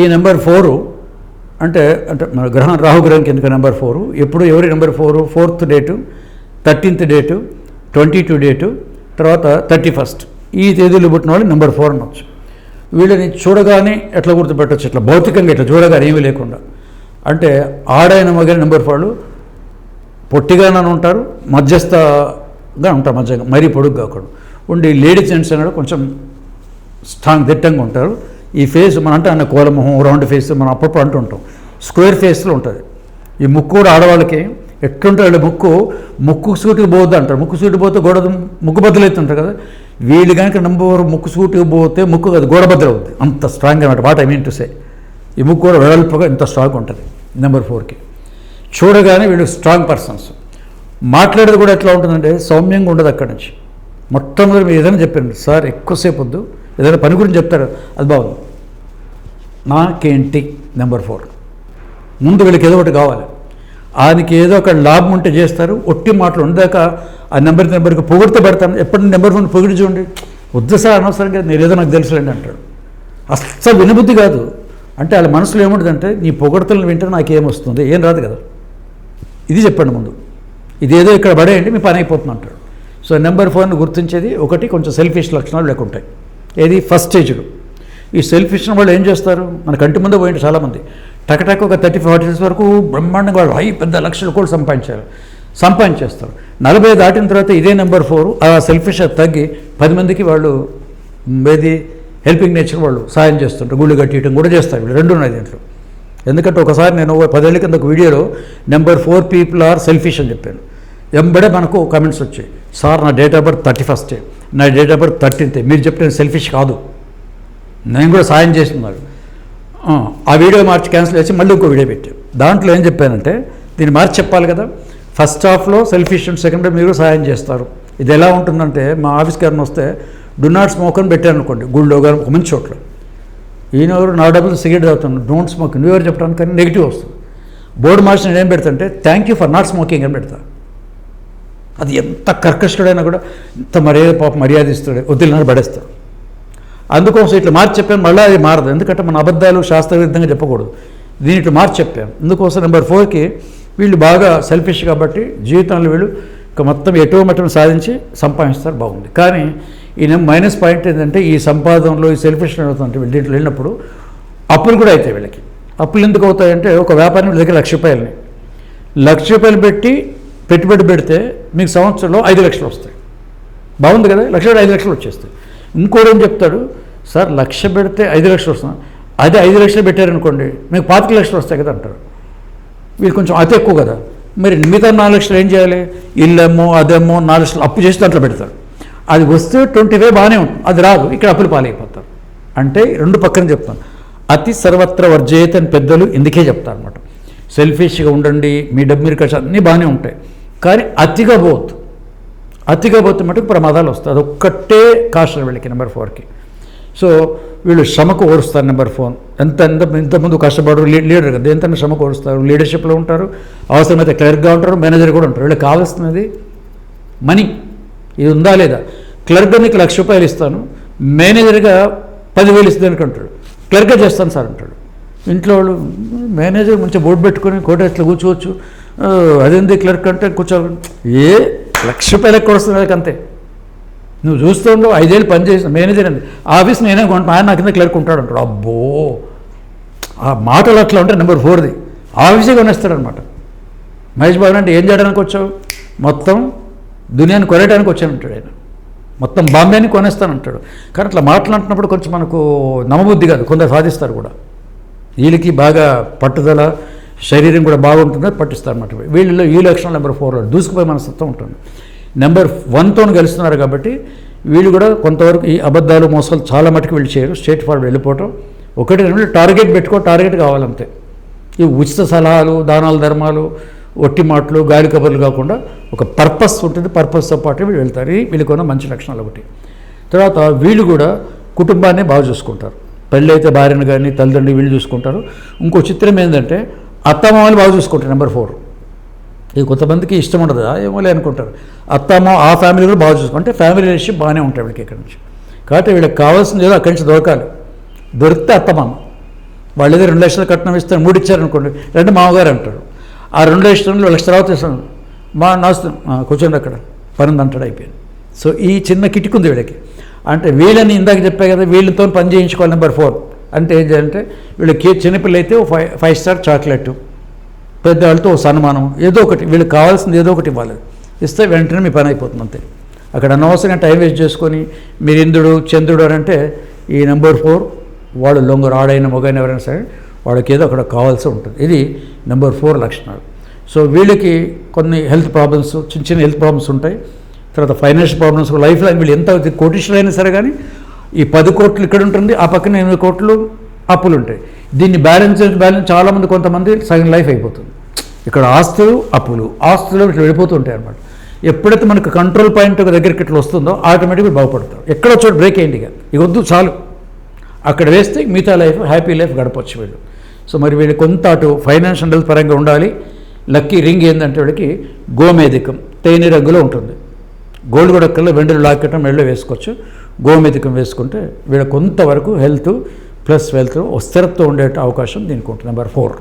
ఈ number four అంటే అంటే మన గ్రహం రాహుగ్రహం కింద నెంబర్ ఫోరు? ఎప్పుడు ఎవరి number four? Fourth date thirteenth date twenty two date తర్వాత థర్టీ ఫస్ట్. ఈ తేదీలు పుట్టిన వాళ్ళు నెంబర్ ఫోర్ అనొచ్చు. వీళ్ళని చూడగానే ఎట్లా గుర్తుపెట్టచ్చు? ఇట్లా భౌతికంగా ఇట్లా చూడగానే ఏమీ లేకుండా. అంటే ఆడైన మగని నెంబర్ ఫోర్లు పొట్టిగానే ఉంటారు మధ్యస్థగా ఉంటారు మధ్యగా మరీ పొడుగు కాకుండా. ఉండి లేడీస్ జెంట్స్ అన్నాడు కొంచెం స్ట్రాంగ్ దిట్టంగా ఉంటారు. ఈ ఫేస్ మన అంటే అన్న కోలమొహం రౌండ్ ఫేస్ మనం అప్పుడప్పుడు అంటుంటాం. స్క్వేర్ ఫేస్లో ఉంటుంది. ఈ ముక్కు కూడా ఆడవాళ్ళకి ఎట్లుంటాడు ముక్కు ముక్కు సూటికి పోద్ది అంటారు. ముక్కు సూటికి పోతే గోడ ముక్కు బద్దలవుతుంటారు కదా. వీళ్ళు కనుక నంబర్ ముక్కు సూటికి పోతే ముక్కు అది గోడ బద్దలవుద్ది అంత స్ట్రాంగ్ అనమాట what I mean to say ఈ ముక్కు కూడా వెడల్పుగా ఇంత స్ట్రాంగ్ ఉంటుంది. నెంబర్ ఫోర్కి చూడగానే వీళ్ళు స్ట్రాంగ్ పర్సన్స్ మాట్లాడేది కూడా ఎట్లా ఉంటుందంటే సౌమ్యంగా ఉండదు అక్కడి నుంచి. మొట్టమొదటి మీరు ఏదైనా చెప్పండి. సార్ ఎక్కువసేపు వద్దు. ఏదైనా పని గురించి చెప్తారు? అది బాగుంది. నాకేంటి నెంబర్ ఫోర్. ముందు వీళ్ళకి ఏదో ఒకటి కావాలి. ఆయనకి ఏదో ఒక లాభం ఉంటే చేస్తారు. ఒట్టి మాటలు ఉండదాక ఆ నెంబర్ నెంబర్కి పొగిడితే పెడతాను. ఎప్పటి నెంబర్ ఫోన్ పొగిడి చూడండి. వద్దు సార్ అనవసరంగా నేను ఏదో నాకు తెలుసులేండి అంటాడు. అస్సలు వినబుద్ధి కాదు. అంటే వాళ్ళ మనసులో ఏముంటుందంటే నీ పొగడతలను వింటే నాకేమొస్తుంది ఏం రాదు కదా. ఇది చెప్పండి ముందు. ఇదేదో ఇక్కడ పడేయండి మీ పని అయిపోతుంది అంటాడు. సో నెంబర్ ఫోన్ గుర్తించేది ఒకటి కొంచెం సెల్ఫిష్ లక్షణాలు లేకుంటాయి. ఏది? ఫస్ట్ స్టేజ్లో. ఈ సెల్ఫిష్ వాళ్ళు ఏం చేస్తారు? మన కంటి ముందే పోయింది చాలామంది. టకటక్ ఒక థర్టీ ఫార్టీ ఇయర్స్ వరకు బ్రహ్మాండంగా వాళ్ళు హై పెద్ద లక్షల కూడా సంపాదించారు. సంపాదించేస్తారు. నలభై దాటిన తర్వాత ఇదే నెంబర్ ఫోర్ ఆ సెల్ఫిష్ తగ్గి పది మందికి వాళ్ళు ఏది? హెల్పింగ్ నేచర్ వాళ్ళు సాయం చేస్తుంటారు. గుళ్ళు కట్టియటం కూడా చేస్తారు. వీళ్ళు రెండు ఉన్నాయి దీంట్లో. ఎందుకంటే ఒకసారి నేను పదేళ్ళ కింద ఒక వీడియోలో number four people are selfish అని చెప్పాను. ఎంబడే మనకు కామెంట్స్ వచ్చాయి. సార్ నా డేట్ ఆఫ్ బర్త్ థర్టీ ఫస్టే నా డేట్ ఆఫ్ బర్త్ థర్టీన్తే మీరు చెప్పిన సెల్ఫిష్ కాదు. నేను కూడా సాయం చేస్తున్నాడు ఆ, ఆ వీడియో మార్చి క్యాన్సిల్ చేసి మళ్ళీ ఇంకో వీడియో పెట్టాను దాంట్లో ఏం చెప్పానంటే దీన్ని మార్చి చెప్పాలి కదా. ఫస్ట్ హాఫ్లో సెల్ఫిష్ అండ్ సెకండ్ మీరు సాయం చేస్తారు. ఇది ఎలా ఉంటుందంటే మా ఆఫీస్ గారిని వస్తే డు నాట్ స్మోక్ అని పెట్టాను అనుకోండి గుళ్ళో గారు ఒక మంచి చోట్ల. ఈయన ఎవరు? నా డబ్బులు సిగరెట్ తాగుతున్నాను డోంట్ స్మోక్ న్యూ ఇయర్ చెప్పడానికి? కానీ నెగిటివ్ వస్తుంది. బోర్డు మార్చి నేను ఏం పెడతాంటే thank you for not smoking అని పెడతా. అది ఎంత కర్కశుడైనా కూడా ఇంత మర్యాద పాప మర్యాద ఇస్తాడు వదిలినా పడేస్తాను అందుకోసం ఇట్లా మార్చి చెప్పాను మళ్ళీ అది మారదు. ఎందుకంటే మన అబద్ధాలు శాస్త్రవిరుద్ధంగా చెప్పకూడదు. దీని ఇట్లా మార్చి చెప్పాను అందుకోసం నెంబర్ ఫోర్కి వీళ్ళు బాగా సెల్ఫిష్ కాబట్టి జీవితంలో వీళ్ళు ఇక మొత్తం ఎటో మట్టం సాధించి సంపాదిస్తారు బాగుంది. కానీ ఈయన మైనస్ పాయింట్ ఏంటంటే ఈ సంపాదనలో ఈ సెల్ఫిష్ అవుతుంటే వీళ్ళు దీంట్లో వెళ్ళినప్పుడు అప్పులు కూడా అవుతాయి వీళ్ళకి. అప్పులు ఎందుకు అవుతాయంటే ఒక వ్యాపారం వీళ్ళ దగ్గర లక్ష రూపాయలని లక్ష రూపాయలు పెట్టి పెట్టుబడి పెడితే మీకు సంవత్సరంలో ఐదు లక్షలు వస్తాయి. బాగుంది కదా? లక్ష ఐదు లక్షలు వచ్చేస్తాయి. ఇంకోడేం చెప్తాడు? సార్ లక్ష పెడితే ఐదు లక్షలు వస్తున్నాయి అదే ఐదు లక్షలు పెట్టారనుకోండి మీకు పాతిక లక్షలు వస్తాయి కదా అంటారు వీళ్ళు కొంచెం అతి ఎక్కువ కదా. మరి మిగతా నాలుగు లక్షలు ఏం చేయాలి? ఇల్లమ్మో అదేమో నాలుగు లక్షలు అప్పు చేసి దాంట్లో పెడతారు. అది వస్తే ట్వంటీ ఫైవ్ బాగానే ఉంటుంది. అది రాదు. ఇక్కడ అప్పులు పాలైపోతారు. అంటే రెండు పక్కన చెప్తాను. అతి సర్వత్ర వర్జయత అని పెద్దలు ఇందుకే చెప్తారు అనమాట సెల్ఫిష్గా ఉండండి మీ డబ్బు మీరు ఖర్చు అన్నీ బాగానే ఉంటాయి. కానీ అతిగా పోవద్దు. అతిగా పోతే మటుకు ప్రమాదాలు వస్తాయి. అదొక్కటే కాషన్ వీళ్ళకి నెంబర్ ఫోర్కి. సో వీళ్ళు శ్రమకు ఓడుస్తారు నెంబర్ ఫోన్. ఎంత ఎంత ఇంతకుముందు కష్టపడరు లీడర్ కదా. ఎంత శ్రమకు ఓడుస్తారు లీడర్షిప్లో ఉంటారు అవసరమైతే క్లర్క్గా ఉంటారు మేనేజర్ కూడా ఉంటారు. వీళ్ళకి కావాల్సినది మనీ. ఇది ఉందా లేదా? క్లర్క్గా నీకు లక్ష రూపాయలు ఇస్తాను మేనేజర్గా పదివేలు ఇస్తుంది అంటాడు. క్లర్క్గా చేస్తాను సార్ అంటాడు. ఇంట్లో వాళ్ళు మేనేజర్ మంచిగా బోర్డు పెట్టుకొని కోట కూర్చోవచ్చు. అదేంది క్లర్క్ అంటే కూర్చో ఏ లక్ష. రూపాయలు ఎక్కువ వస్తుంది అంతే. నువ్వు చూస్తుండవు ఐదేళ్ళు పనిచేసిన మేనేజర్ అండి ఆఫీస్ నేనే కొంటా ఆయన నా కింద క్లర్క్ ఉంటాడు అంటాడు. అబ్బో! ఆ మాటలు అట్లా ఉంటే నెంబర్ ఫోర్ది. ఆఫీసే కొనేస్తాడు అనమాట మహేష్ బాబు అంటే ఏం చేయడానికి వచ్చావు? మొత్తం దునియాని కొనేయడానికి వచ్చాను అంటాడు ఆయన. మొత్తం బాంబేని కొనేస్తానంటాడు. కానీ అట్లా మాట్లాడుతున్నప్పుడు కొంచెం మనకు నమ్మబుద్ధి కాదు. కొందరు సాధిస్తారు కూడా. వీళ్ళకి బాగా పట్టుదల శరీరం కూడా బాగుంటుంది పట్టిస్తారు అన్నమాట. వీళ్ళలో ఈ లక్షణం నెంబర్ ఫోర్లో దూసుకుపోయే మనస్తత్వం ఉంటుంది. నెంబర్ వన్తో గెలుస్తున్నారు కాబట్టి వీళ్ళు కూడా కొంతవరకు ఈ అబద్ధాలు మోసాలు చాలా మటుకు వీళ్ళు చేయరు. స్టేట్ ఫార్వర్డ్ వెళ్ళిపోవటం. ఒకటి రెండు టార్గెట్ పెట్టుకో టార్గెట్ కావాలంతే. ఈ ఉచిత సలహాలు దానాలు ధర్మాలు ఒట్టి మాటలు గాలి కబుర్లు కాకుండా ఒక పర్పస్ ఉంటుంది. పర్పస్తో పాటు వీళ్ళు వెళ్తారు. వీళ్ళకున్న వీళ్ళకి ఉన్న మంచి లక్షణాలు ఒకటి. తర్వాత వీళ్ళు కూడా కుటుంబాన్ని బాగా చూసుకుంటారు. పెళ్ళైతే భార్యను కానీ తల్లిదండ్రులు వీళ్ళు చూసుకుంటారు. ఇంకో చిత్రం ఏంటంటే అత్తమామలు బాగా చూసుకుంటారు నెంబర్ ఫోర్ ఇది కొంతమందికి ఇష్టం ఉండదు ఏమో లే అనుకుంటారు. అత్తమ్మ ఆ ఫ్యామిలీ కూడా బాగా చూసుకుంటే ఫ్యామిలీ రిలేషన్షిప్ బాగానే ఉంటాయి వీళ్ళకి ఇక్కడ నుంచి. కాబట్టి వీళ్ళకి కావాల్సింది ఏదో అక్కడి నుంచి దొరకాలి. దొరికితే అత్తమామ. వాళ్ళు ఏదో రెండు లక్షలు కట్నం ఇస్తారు మూడు ఇచ్చారనుకోండి రెండు మామగారు అంటారు. ఆ రెండు లక్షలు లక్ష తర్వాత ఇస్తాను. మా నాస్తం కూర్చోండి అక్కడ. పని అంటాడు అయిపోయింది. సో ఈ చిన్న కిటికుంది వీళ్ళకి. అంటే వీళ్ళని ఇందాక చెప్పా కదా వీళ్ళతో పని చేయించుకోవాలి నెంబర్ ఫోర్ అంటే ఏం చేయాలంటే వీళ్ళకి చిన్నపిల్ల అయితే ఓ ఫైవ్ ఫైవ్ స్టార్ చాక్లెట్ పెద్దవాళ్ళతో ఓ సన్మానం ఏదో ఒకటి వీళ్ళకి కావాల్సింది ఏదో ఒకటి ఇవ్వాలి. ఇస్తే వెంటనే మీ పని అయిపోతుంది అంతే. అక్కడ అనవసరంగా టైం వేస్ట్ చేసుకొని మీరు ఇంద్రుడు చంద్రుడు అని అంటే ఈ నెంబర్ ఫోర్ వాళ్ళు లొంగరు ఆడైన మొగైన ఎవరైనా సరే వాళ్ళకి ఏదో అక్కడ కావాల్సి ఉంటుంది. ఇది నెంబర్ ఫోర్ లక్షణాలు. సో వీళ్ళకి కొన్ని హెల్త్ ప్రాబ్లమ్స్ చిన్న చిన్న హెల్త్ ప్రాబ్లమ్స్ ఉంటాయి. తర్వాత ఫైనాన్షియల్ ప్రాబ్లమ్స్ లైఫ్లో వీళ్ళు ఎంత కోటీశ్వరులు అయినా సరే కానీ ఈ పది కోట్లు ఇక్కడ ఉంటుంది ఆ పక్కన ఎనిమిది కోట్లు అప్పులు ఉంటాయి. దీన్ని బ్యాలెన్స్ బ్యాలెన్స్ చాలామంది కొంతమంది సగం లైఫ్ అయిపోతుంది. ఇక్కడ ఆస్తులు అప్పులు. ఆస్తులు ఇట్లా వెళ్ళిపోతూ ఉంటాయి అనమాట ఎప్పుడైతే మనకు కంట్రోల్ పాయింట్ ఒక దగ్గరికి ఇట్లా వస్తుందో ఆటోమేటిక్గా బాగుపడతారు. ఎక్కడో చోటు బ్రేక్ అయ్యింది ఇక. ఇక వద్దు చాలు. అక్కడ వేస్తే మిగతా లైఫ్ హ్యాపీ లైఫ్ గడపచ్చు వీళ్ళు. సో మరి వీళ్ళు కొంత అటు ఫైనాన్షియల్ పరంగా ఉండాలి. లక్కీ రింగ్ ఏంటంటే వీళ్ళకి గోమేధికం తేనె రంగులో ఉంటుంది. గోల్డ్ కూడా కల్లా వెండులు లాకెట్టం మెళ్ళో వేసుకోవచ్చు. గోమేధికం వేసుకుంటే వీళ్ళ కొంతవరకు హెల్త్ ప్లస్ వెల్త్ స్థిరత్వం ఉండే అవకాశం దీనికి ఉంటుంది. Number four.